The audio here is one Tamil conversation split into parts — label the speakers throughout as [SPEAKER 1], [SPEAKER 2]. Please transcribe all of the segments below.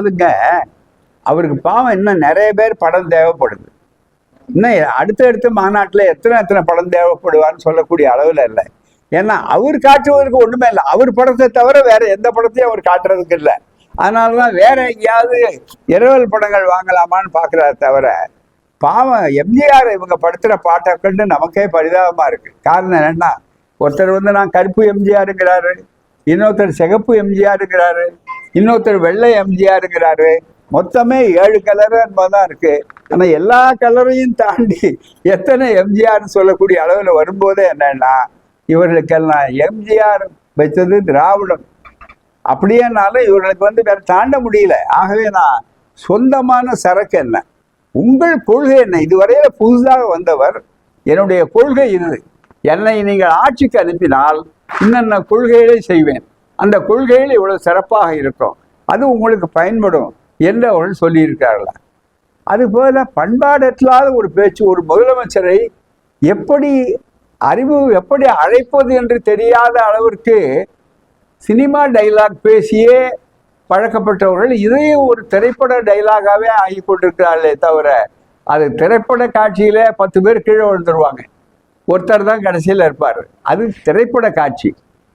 [SPEAKER 1] அதுங்க அவருக்கு பாவம் இன்னும் நிறைய பேர் படம் தேவைப்படுது. இன்னும் அடுத்தடுத்த மாநாட்டில் எத்தனை எத்தனை படம் தேவைப்படுவான்னு சொல்லக்கூடிய அளவில் இல்லை. ஏன்னா அவர் காட்டுவதற்கு ஒண்ணுமே இல்லை. அவர் படத்தை தவிர வேற எந்த படத்தையும் அவர் காட்டுறதுக்கு இல்லை. அதனால தான் வேற எங்கேயாவது இரவல் படங்கள் வாங்கலாமான்னு பார்க்குறாரு தவிர பாவம் எம்ஜிஆர் இவங்க படுத்துகிற பாட்டை கண்டு நமக்கே பரிதாபமாக இருக்கு. காரணம் என்னன்னா ஒருத்தர் வந்து நான் கருப்பு எம்ஜிஆருங்கிறாரு இன்னொருத்தர் சிகப்பு எம்ஜிஆருங்கிறாரு இன்னொருத்தர் வெள்ளை எம்ஜிஆருங்கிறாரு மொத்தமே ஏழு கலர் என்பதான் இருக்கு. ஆனா எல்லா கலரையும் தாண்டி எத்தனை எம்ஜிஆர்னு சொல்லக்கூடிய அளவில் வரும்போதே என்னன்னா இவர்களுக்கெல்லாம் எம்ஜிஆர் வச்சது திராவிடம். அப்படியேனாலும் இவர்களுக்கு வந்து வேற தாண்ட முடியல. ஆகவே நான் சொந்தமான சரக்கு என்ன? உங்கள் கொள்கை என்ன? இதுவரையில புதுதாக வந்தவர் என்னுடைய கொள்கை இது. என்னை நீங்கள் ஆட்சிக்கு அனுப்பினால் இன்னென்ன கொள்கைகளை செய்வேன்? அந்த கொள்கையில் இவ்வளவு சிறப்பாக இருக்கும். அது உங்களுக்கு பயன்படும் என்று அவர்கள் சொல்லியிருக்கார்கள் அதுபோல பண்பாடற்றாத ஒரு பேச்சு ஒரு முதலமைச்சரை எப்படி அறிவு எப்படி அழைப்பது என்று தெரியாத அளவிற்கு சினிமா டைலாக் பேசியே பழக்கப்பட்டவர்கள் இதையும் ஒரு திரைப்பட டைலாகாகவே ஆகி கொண்டிருக்கிறார்களே தவிர அது திரைப்பட காட்சியில் பத்து பேர் கீழே விழுந்துருவாங்க. ஒருத்தர் தான் கடைசியில் இருப்பார். அது திரைப்பட காட்சி.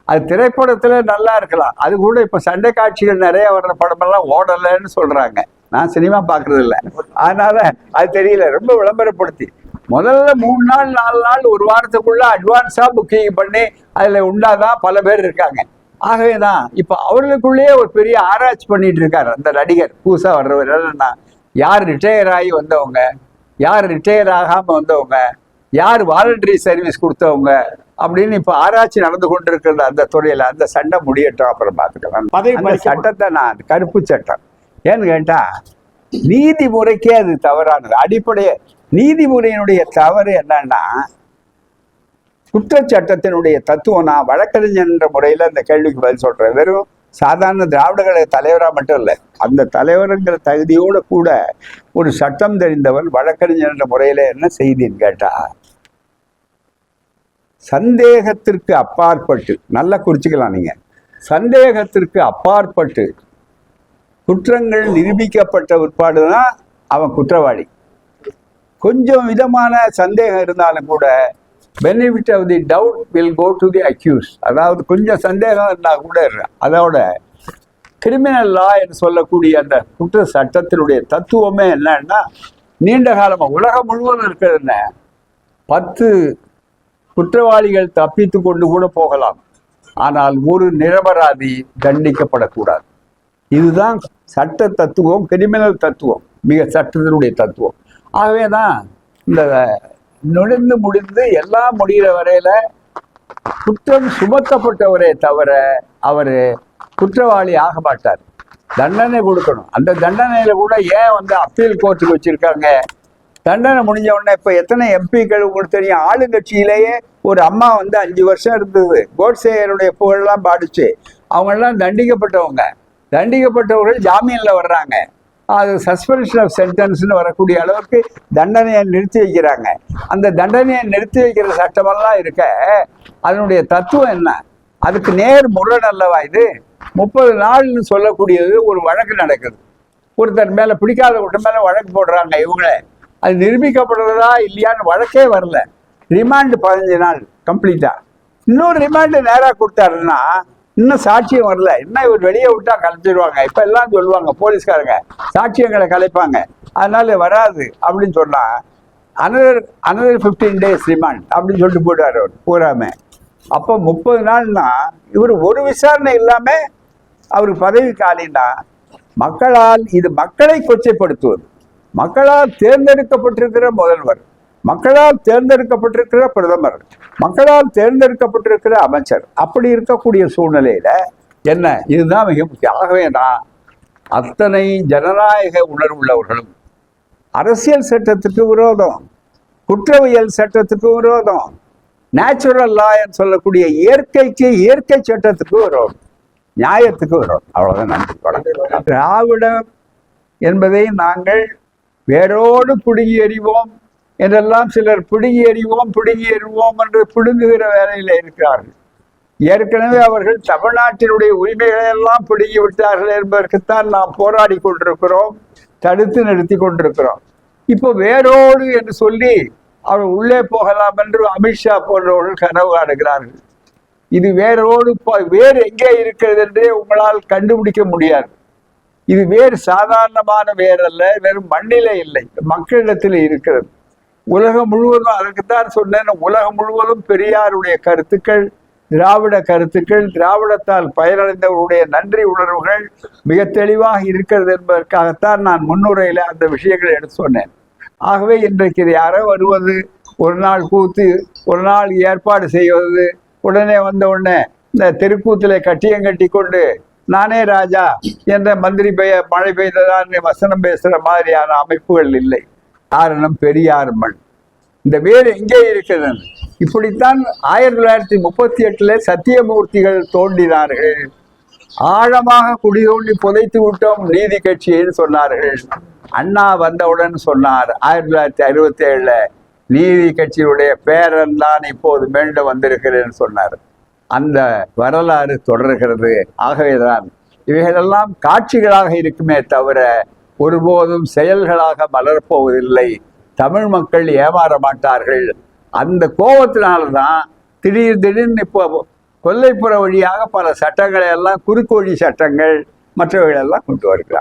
[SPEAKER 1] அது திரைப்படத்தில் நல்லா இருக்கலாம். அது கூட இப்போ சண்டை காட்சிகள் நிறைய வர்ற படமெல்லாம் ஓடலைன்னு சொல்கிறாங்க நான் சினிமா பார்க்கறது இல்லை. அதனால அது தெரியல. ரொம்ப விளம்பரப்படுத்தி. முதல்ல மூணு நாள் நாலு நாள் ஒரு வாரத்துக்குள்ள அட்வான்ஸாக புக்கிங் பண்ணி அதில் உண்டாதான் பல பேர் இருக்காங்க. ஆகவே தான் இப்போ அவர்களுக்குள்ளேயே ஒரு பெரிய ஆராய்ச்சி பண்ணிட்டு இருக்கார் அந்த நடிகர். புதுசாக வர்றவர். என்னன்னா யார் ரிட்டையர் ஆகி வந்தவங்க? யார் ரிட்டையர் ஆகாமல் வந்தவங்க? யார் வாலண்டரி சர்வீஸ் கொடுத்தவங்க அப்படின்னு இப்போ ஆராய்ச்சி நடந்து கொண்டிருக்கிற அந்த துறையில் அந்த சண்டை முடியட்டும் அப்புறம் பார்த்துக்கலாம். அந்த. சட்டத்தை நான் கருப்பு சட்டம். ஏன்னு கேட்டா நீதிமுறைக்கே அது தவறானது. அடிப்படைய நீதிமுறையினுடைய தவறு என்னன்னா குற்றச்சட்டத்தினுடைய தத்துவம் நான் வழக்கறிஞர் என்ற முறையில் அந்த கேள்விக்கு பதில் சொல்றேன். வெறும் சாதாரண திராவிட கழக தலைவராக மட்டும் இல்லை அந்த தலைவருங்கிற தகுதியோடு கூட ஒரு சட்டம் தெரிந்தவர் வழக்கறிஞர் என்ற முறையில் என்ன செய்தின்னு கேட்டா சந்தேகத்திற்கு அப்பாற்பட்டு நல்லா குறிச்சிக்கலாம் நீங்க. சந்தேகத்திற்கு அப்பாற்பட்டு குற்றங்கள் நிரூபிக்கப்பட்ட பிற்பாடு தான் அவன் குற்றவாளி. கொஞ்சம் விதமான சந்தேகம் இருந்தாலும் கூட benefit of the doubt will go to the accuse அதாவது கொஞ்சம் சந்தேகம் இருந்தால் கூட அதோட கிரிமினல் லா என்று சொல்லக்கூடிய அந்த குற்ற சட்டத்தினுடைய தத்துவமே என்னன்னா நீண்ட காலமாக உலகம் முழுவதும் இருக்கிறது என்ன? பத்து குற்றவாளிகள் தப்பித்து கொண்டு கூட போகலாம். ஆனால் ஒரு நிரபராதி தண்டிக்கப்படக்கூடாது. இதுதான் சட்ட தத்துவம் கிரிமினல் தத்துவம் மிக சட்டத்தினுடைய தத்துவம். ஆகவே தான் இந்த நுழைந்து முடிந்து எல்லாம் முடிகிற வரையில குற்றம் சுமத்தப்பட்டவரே தவிர அவர் குற்றவாளி ஆக மாட்டார். தண்டனை கொடுக்கணும். அந்த தண்டனையில கூட ஏன் வந்து அப்பீல் கோர்ட்டுக்கு வச்சிருக்காங்க? தண்டனை முடிஞ்ச உடனே இப்போ எத்தனை எம்பிக்கள் உங்களுக்கு தெரியும்? ஆளுங்கட்சியிலேயே ஒரு அம்மா வந்து அஞ்சு வருஷம் இருந்தது. கோட்சேயருடைய புகழெல்லாம் பாடிச்சு. அவங்கெல்லாம் தண்டிக்கப்பட்டவங்க. தண்டிக்கப்பட்டவர்கள் ஜாமீனில் வர்றாங்க. அது சஸ்பென்ஷன் ஆஃப் சென்டென்ஸ்னு வரக்கூடிய அளவுக்கு தண்டனையை நிறுத்தி வைக்கிறாங்க. அந்த தண்டனையை நிறுத்தி வைக்கிற சட்டமெல்லாம் இருக்க அதனுடைய தத்துவம் என்ன? அதுக்கு நேர் முரண் அல்லவா இது? முப்பது நாள்னு சொல்லக்கூடியது ஒரு வழக்கு நடக்குது. ஒருத்தர் மேலே பிடிக்காத ஒருத்தர் மேலே வழக்கு போடுறாங்க இவங்களை. அது நிரூபிக்கப்படுறதா இல்லையான்னு வழக்கே வரல. ரிமாண்டு பதினஞ்சு நாள் கம்ப்ளீட்டாக இன்னொரு ரிமாண்டு நேராக கொடுத்தாருன்னா இன்னும் சாட்சியம் வரல. இன்னும் இவர் வெளியே விட்டா கலைச்சிடுவாங்க இப்ப எல்லாம் சொல்லுவாங்க போலீஸ்காரங்க சாட்சியங்களை கலைப்பாங்க. அதனால வராது அப்படின்னு சொன்னா another another fifteen days remand அப்படின்னு சொல்லிட்டு போயிடுவார் அவர் பூராமே அப்போ முப்பது நாள்னா இவர் ஒரு விசாரணை இல்லாம அவருக்கு பதவி காலினா மக்களால் இது மக்களை கொச்சைப்படுத்துவது. மக்களால் தேர்ந்தெடுக்கப்பட்டிருக்கிற முதல்வர் மக்களால் தேர்ந்தெடுக்கப்பட்டிருக்கிற பிரதமர் மக்களால் தேர்ந்தெடுக்கப்பட்டிருக்கிற அமைச்சர் அப்படி இருக்கக்கூடிய சூழ்நிலையில என்ன? இதுதான் மிக முக்கியம். ஆகவே தான் அத்தனை ஜனநாயக உணர்வுள்ளவர்களும் அரசியல் சட்டத்துக்கு விரோதம் குற்றவியல் சட்டத்துக்கு விரோதம் நேச்சுரல் லான்னு சொல்லக்கூடிய இயற்கைக்கு இயற்கை சட்டத்துக்கு விரோதம் நியாயத்துக்கு விரோதம். அவ்வளவுதான். நன்றி. திராவிடம் என்பதை நாங்கள் வேரோடு பிடுங்கி எறிவோம். என்றெல்லாம் சிலர் பிடுங்கி எறிவோம் பிடுங்கி எறிவோம் என்று பிடுங்குகிற வேலையில் இருக்கிறார்கள். ஏற்கனவே அவர்கள் தமிழ்நாட்டினுடைய உரிமைகளை எல்லாம் பிடுங்கி விட்டார்கள் என்பதற்குத்தான் நாம் போராடி கொண்டிருக்கிறோம் தடுத்து நிறுத்தி கொண்டிருக்கிறோம். இப்போ வேரோடு என்று சொல்லி அவர் உள்ளே போகலாம் என்று அமித்ஷா போன்றவர்கள் கனவு காணுகிறார்கள். இது வேரோடு வேறு எங்கே இருக்கிறது என்றே உங்களால் கண்டுபிடிக்க முடியாது. இது வேறு சாதாரணமான வேர் அல்ல வெறும் மண்ணிலே இல்லை மக்களிடத்தில் இருக்கிறது. உலகம் முழுவதும் அதற்குத்தான் சொன்னேன் உலகம் முழுவதும் பெரியாருடைய கருத்துக்கள் திராவிட கருத்துக்கள் திராவிடத்தால் பயனடைந்தவருடைய நன்றி உணர்வுகள் மிக தெளிவாக இருக்கிறது என்பதற்காகத்தான் நான் முன்னுரையில் அந்த விஷயங்களை எடுத்து சொன்னேன். ஆகவே இன்றைக்கு இது யாரோ வருவது ஒரு நாள் கூத்து ஒரு நாள் ஏற்பாடு செய்வது உடனே வந்த உடனே இந்த தெருக்கூத்தில் கட்டியம் கட்டி கொண்டு நானே ராஜா என்ற மந்திரி பெய மழை பெய்ததான் வசனம் பேசுற மாதிரியான அமைப்புகள் இல்லை. காரணம் பெரியார் மண். இந்த வேறு எங்கே இருக்கிறது. இப்படித்தான் ஆயிரத்தி தொள்ளாயிரத்தி முப்பத்தி எட்டுல சத்தியமூர்த்திகள் தோன்றினார்கள். ஆழமாக குடி தோண்டி புதைத்து விட்டோம் நீதி கட்சின்னு சொன்னார்கள். அண்ணா வந்தவுடன் சொன்னார் ஆயிரத்தி தொள்ளாயிரத்தி அறுபத்தி ஏழுல நீதி கட்சியுடைய பேரன் தான் இப்போது மீண்டும் வந்திருக்கிறேன்னு சொன்னார். அந்த வரலாறு தொடர்கிறது. ஆகவேதான் இவைகளெல்லாம் காட்சிகளாக இருக்குமே தவிர ஒருபோதும் செயல்களாக மலரப்போவதில்லை. தமிழ் மக்கள் ஏமாற மாட்டார்கள். அந்த கோபத்தினால தான் திடீர் திடீர்னு இப்போ கொல்லைப்புற வழியாக பல சட்டங்களை எல்லாம் குறுக்கோழி சட்டங்கள் மற்றவைகள் எல்லாம் கொண்டு வருகிறார்